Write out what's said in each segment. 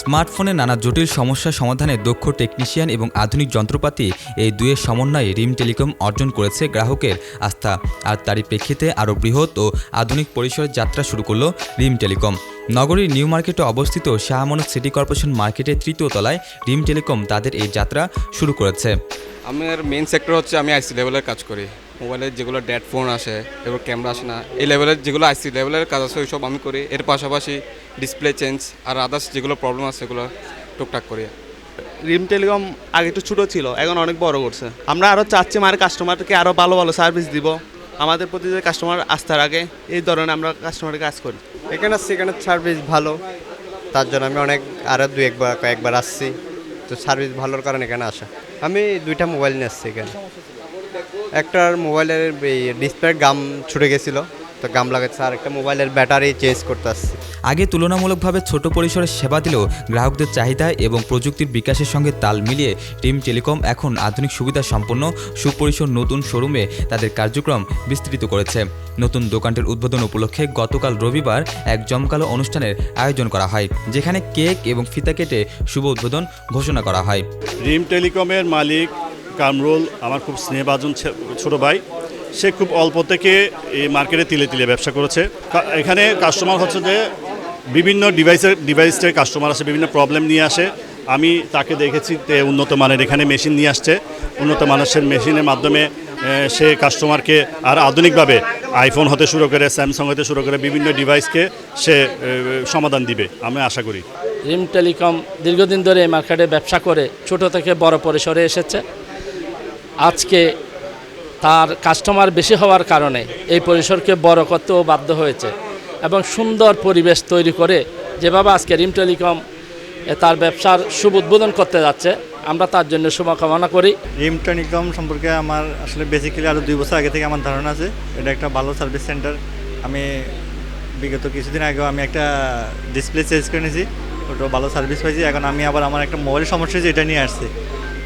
স্মার্টফোনে নানা জটিল সমস্যা সমাধানে দক্ষ টেকনিশিয়ান এবং আধুনিক যন্ত্রপাতি এই দুয়ের সমন্বয়ে রিম টেলিকম অর্জন করেছে গ্রাহকের আস্থা। আর তারই প্রেক্ষিতে আরও বৃহৎ ও আধুনিক পরিসরের যাত্রা শুরু করল রিম টেলিকম। নগরীর নিউ মার্কেটে অবস্থিত শাহমানত সিটি কর্পোরেশন মার্কেটের তৃতীয় তলায় রিম টেলিকম তাদের এই যাত্রা শুরু করেছে। আমার মেইন সেক্টর হচ্ছে আমি আইসি লেভেলের কাজ করি। মোবাইলের যেগুলো ডেড ফোন আসে এগুলো ক্যামেরা আসে না। এই লেভেলের যেগুলো আইসি লেভেলের কাজ আছে ওইসব আমি করি। এর পাশাপাশি ডিসপ্লে চেঞ্জ আর আদার্স যেগুলো প্রবলেম আছে সেগুলো টুকটাক করি। রিম টেলিকম আগে একটু ছোটো ছিল এখন অনেক বড় করছে। আমরা আরও চাচ্ছি মানে কাস্টমারকে আরও ভালো ভালো সার্ভিস দিব। আমাদের প্রতি যে কাস্টমার আস্থা রাখে এই ধরনের আমরা কাস্টমারের কাজ করি। এখানে আসছি এখানে সার্ভিস ভালো। তার জন্য আমি অনেক আরও দু একবার কয়েকবার আসছি। তো সার্ভিস ভালোর কারণে এখানে আসা। আমি দুইটা মোবাইল নিয়ে আসছি এখানে। একটার মোবাইলের ডিসপ্লে গাম ছুটে গেছিল। তো গাম লাগাচ্ছে আর একটা মোবাইলের ব্যাটারি চেঞ্জ করতে আসছি আগে তুলনামূলকভাবে ছোট পরিসরে সেবা দিলেও গ্রাহকদের চাহিদা এবং প্রযুক্তির বিকাশের সঙ্গে তাল মিলিয়ে টিম টেলিকম এখন আধুনিক সুবিধা সম্পন্ন সুপরিসর নতুন শোরুমে তাদের কার্যক্রম বিস্তৃত করেছে। নতুন দোকানটির উদ্বোধন উপলক্ষে গতকাল রবিবার এক জমকালো অনুষ্ঠানের আয়োজন করা হয় যেখানে কেক এবং ফিতা কেটে শুভ উদ্বোধন ঘোষণা করা হয়। রিম টেলিকমের মালিক কামরুল আমার খুব স্নেহভাজন ছে- ছোট ভাই। সে খুব অল্প থেকে এই মার্কেটে তিলে তিলে ব্যবসা করেছে। এখানে কাস্টমার হচ্ছে যে বিভিন্ন ডিভাইসের ডিভাইসের কাস্টমার আসে, বিভিন্ন প্রবলেম নিয়ে আসে। আমি তাকে দেখেছি যে উন্নত মানের এখানে মেশিন নিয়ে আসছে। উন্নত মানের মেশিনের মাধ্যমে সে কাস্টমারকে আর আধুনিকভাবে আইফোন হতে শুরু করে স্যামসাং হতে শুরু করে বিভিন্ন ডিভাইসকে সে সমাধান দিবে, আমি আশা করি। রিম টেলিকম দীর্ঘদিন ধরে এই মার্কেটে ব্যবসা করে, ছোট থেকে বড় পরিসরে এসেছে। আজকে তার কাস্টমার বেশি হওয়ার কারণে এই পরিসরকে বড় করতেও বাধ্য হয়েছে এবং সুন্দর পরিবেশ তৈরি করে যেভাবে আজকে রিম টেলিকম তার ব্যবসার শুভ উদ্বোধন করতে যাচ্ছে, আমরা তার জন্য শুভকামনা করি। রিম টেলিকম সম্পর্কে আমার আসলে বেসিক্যালি আরও দুই বছর আগে থেকে আমার ধারণা আছে, এটা একটা ভালো সার্ভিস সেন্টার আমি বিগত কিছুদিন আগেও আমি একটা ডিসপ্লে চেঞ্জ করে নিয়েছি ওটা ভালো সার্ভিস পাইছি। এখন আমি আবার আমার একটা মোবাইলের সমস্যা হয়েছে, এটা নিয়ে আসছি।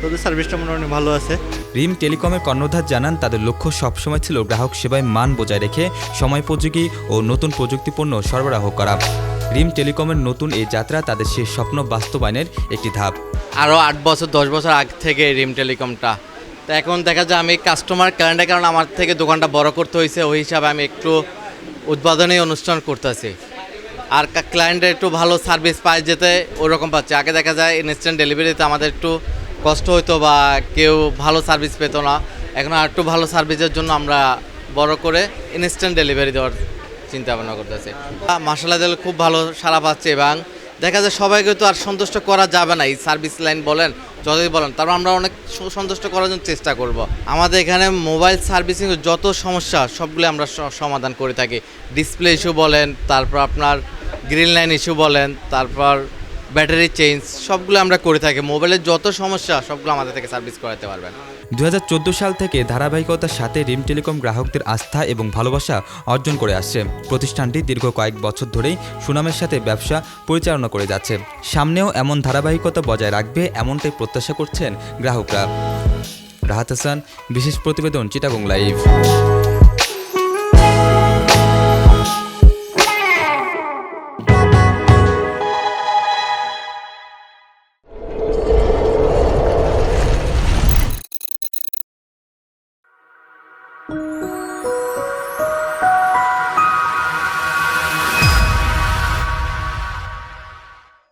তো ওদের সার্ভিসটা মোটামুটি ভালো আছে। রিম টেলিকমের কর্ণধার জানান তাদের লক্ষ্য সবসময় ছিল গ্রাহক সেবায় মান বজায় রেখে সময় সময়োপযোগী ও নতুন প্রযুক্তিপূর্ণ সরবরাহ করা। রিম টেলিকমের নতুন এই যাত্রা তাদের সেই স্বপ্ন বাস্তবায়নের একটি ধাপ। আরও আট বছর দশ বছর আগ থেকে রিম টেলিকমটা। তো এখন দেখা যায় আমি কাস্টমার ক্লায়েন্টের কারণে আমার থেকে দোকানটা বড় করতে হয়েছে ওই হিসাবে আমি একটু উদ্বোধনী অনুষ্ঠান করতেছি। আর ক্লায়েন্টের একটু ভালো সার্ভিস পায় যেতে ওরকম পাচ্ছে। আগে দেখা যায় ইনস্ট্যান্ট ডেলিভারিতে আমাদের একটু কষ্ট হতো বা কেউ ভালো সার্ভিস পেতো না। এখন আর একটু ভালো সার্ভিসের জন্য আমরা বড় করে ইনস্ট্যান্ট ডেলিভারি দেওয়ার চিন্তা ভাবনা করতেছি মাসালা দিল খুব ভালো সারা পাচ্ছে এবং দেখা যায় সবাইকে তো আর সন্তুষ্ট করা যাবে না। এই সার্ভিস লাইন বলেন, যতই বলেন তারপর আমরা অনেক সন্তুষ্ট করার জন্য চেষ্টা করব। আমাদের এখানে মোবাইল সার্ভিসিং যত সমস্যা সবগুলো আমরা সমাধান করে থাকি। ডিসপ্লে ইস্যু বলেন, তারপর আপনার গ্রিন লাইন ইস্যু বলেন, তারপর ব্যাটারি চেঞ্জ, সবগুলো আমরা করে থাকি। মোবাইলের যত সমস্যা, সবগুলো আমাদের থেকে সার্ভিস করাতে পারবেন। দু হাজার চোদ্দ সাল থেকে ধারাবাহিকতার সাথে রিম টেলিকম গ্রাহকদের আস্থা এবং ভালোবাসা অর্জন করে আসছে। প্রতিষ্ঠানটি দীর্ঘ কয়েক বছর ধরেই সুনামের সাথে ব্যবসা পরিচালনা করে যাচ্ছে। সামনেও এমন ধারাবাহিকতা বজায় রাখবে এমনটাই প্রত্যাশা করছেন গ্রাহকরা। রাহাত হাসান, বিশেষ প্রতিবেদন, চিটাগং লাইভ। 嗯